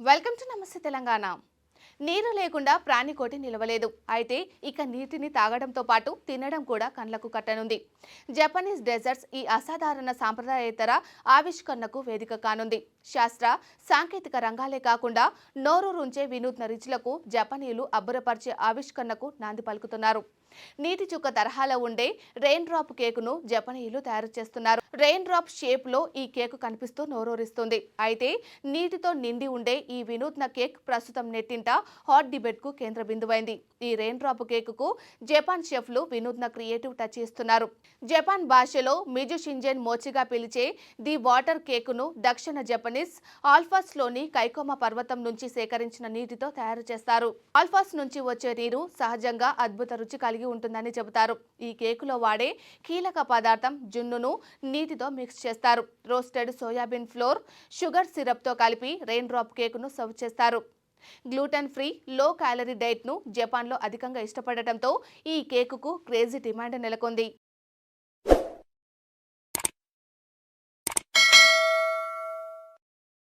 Welcome to నమస్తే తెలంగాణ నీరు లేకుండా ప్రాణికోటి నిలవలేదు. అయితే ఇక నీటిని తాగడంతో పాటు తినడం కూడా కండ్లకు కట్టనుంది. జపనీస్ డెజర్ట్స్ ఈ అసాధారణ సాంప్రదాయేతర ఆవిష్కరణకు వేదిక కానుంది. శాస్త్ర సాంకేతిక రంగాలే కాకుండా నోరూరుంచే వినూత్న రుచులకు జపనీయులు అబ్బురపరిచే ఆవిష్కరణకు నాంది పలుకుతున్నారు. నీటి చుక్క తరహాలో ఉండే రెయిన్ డ్రాప్ కేకును జపనీయులు తయారు చేస్తున్నారు. రెయిన్ డ్రాప్ షేప్లో ఈ కేకు కనిపిస్తూ నోరూరిస్తుంది. అయితే నీటితో నిండి ఉండే ఈ వినూత్న కేక్ ప్రస్తుతం నెట్టింట హాట్ డిబేట్కు కేంద్ర బిందువైంది. ఈ రెయిన్ డ్రాప్ కేకుకు జపాన్ షెఫ్లు వినూత్న క్రియేటివ్ టచ్ ఇస్తున్నారు జపాన్ భాషలో మిజు షింజెన్ మోచిగా పిలిచే ది వాటర్ కేకును దక్షిణ జపనీ ఆల్ఫాస్లోని కైకోమా పర్వతం నుంచి సేకరించిన నీటితో తయారు చేస్తారు. ఆల్ఫాస్ నుంచి వచ్చే నీరు సహజంగా అద్భుత రుచి కలిగి ఉంటుందని చెబుతారు. ఈ కేకులో వాడే కీలక పదార్థం జున్నును నీటితో మిక్స్ చేస్తారు. రోస్టెడ్ సోయాబీన్ ఫ్లోర్ షుగర్ సిరప్తో కలిపి రెయిన్ డ్రాప్ కేకును సర్వ్ చేస్తారు. గ్లూటెన్ ఫ్రీ లో క్యాలరీ డైట్ను జపాన్లో అధికంగా ఇష్టపడటంతో ఈ కేకుకు క్రేజీ డిమాండ్ నెలకొంది.